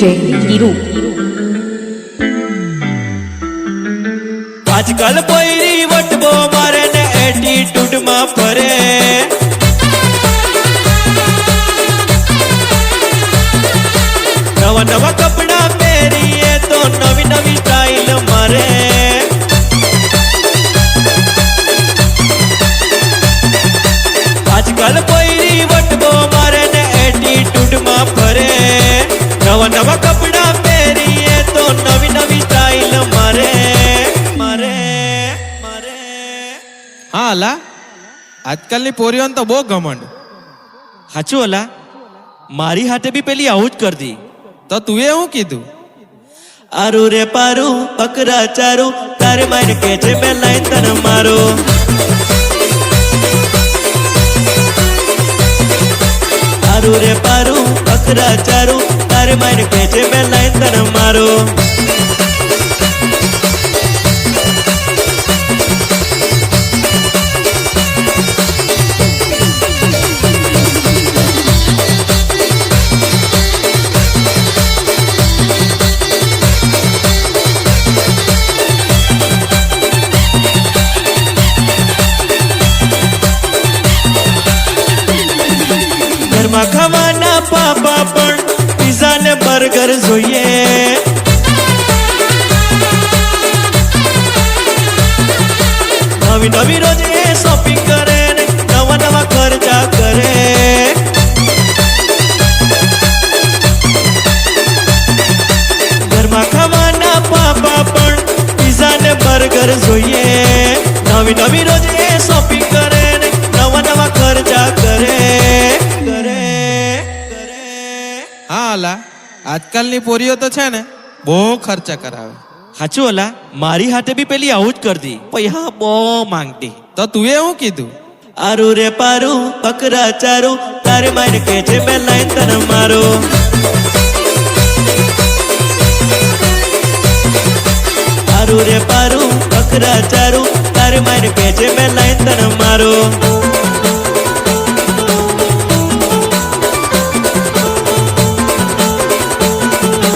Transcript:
DJ Hiru. આજકાલ પોયરી વટબો મારે ને એટીટ્યુડમાં ફરે. નવા નવા હા અલા આજકાલની પોરીઓને તો બહુ ઘમંડ હાચું અલા મારી હાથે બી પેલી આવું જ કરતી તો તું એ શું કીધું આરું રે પારું પકરા ચારું તારે માઈને કે છે મેં લાઈન તને મારો આરું રે પારું પકરા ચારું તારે માઈને કે છે મેં લાઈન તને મારો ખાવાના પાપા પણ પીઝા ને બર્ગર જોઈએ. નવી નવી રોજ શોપિંગ કરે ને, નવા નવા ખર્ચા કરે. ઘરમાં ખાવાના પાપા પણ પીઝા ને બર્ગર જોઈએ. નવી નવી હા આજકાલની પોરીઓ તો છે ને બહુ ખર્ચા કરાવે. હાચું અલા મારી હાથે બી પેલી આવું જ કરતી. પૈસા બહુ માંગતી. તો તું એ શું કીધું? આરું રે પારું પકરા ચારું તારે માઈને કે છે મે લાઈન તને મારો. આરું રે પારું પકરા ચારું તારે માઈને કે છે મે લાઈન તને મારો.